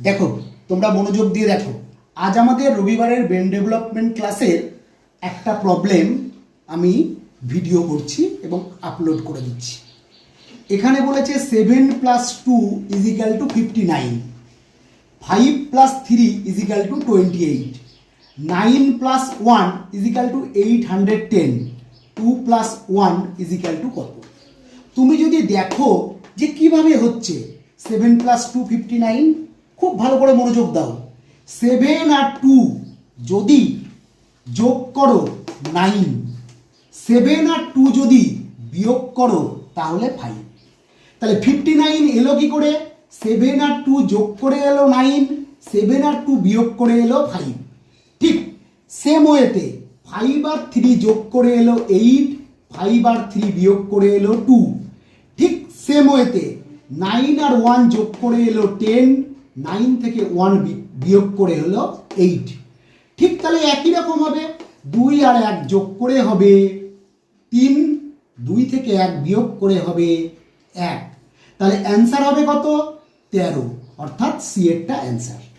দেখো, তোমরা মনোযোগ দিয়ে দেখো। আজ আমাদের রবিবারের ব্রেন ডেভেলপমেন্ট ক্লাসের একটা প্রবলেম আমি ভিডিও করছি এবং আপলোড করে দিচ্ছি। এখানে বলেছে seven plus two equal two fifty nine five plus three equal two twenty eight nine plus one equal two eight hundred ten two plus one equal two কত? তুমি যদি দেখো যে কীভাবে হচ্ছে seven plus two fifty nine খুব ভালো করে মনোযোগ দাও। সেভেন আর টু যদি যোগ করো নাইন সেভেন আর টু যদি বিয়োগ করো, তাহলে ফাইভ তাহলে ফিফটি নাইন এলো কি করে? সেভেন আর টু যোগ করে এলো নাইন সেভেন আর টু বিয়োগ করে এলো ফাইভ ঠিক সেম ওয়েতে ফাইভ আর থ্রি যোগ করে এলো এইট ফাইভ আর থ্রি বিয়োগ করে এলো টু ঠিক সেম ওয়েতে নাইন আর ওয়ান যোগ করে এলো টেন নাইন থেকে ওয়ান বিয়োগ করে হলো এইট। ঠিক তাহলে একই রকম হবে, দুই আর এক যোগ করে হবে তিন, দুই থেকে এক বিয়োগ করে হবে এক। তাহলে অ্যান্সার হবে কত? তেরো। অর্থাৎ সি এরটা অ্যান্সার।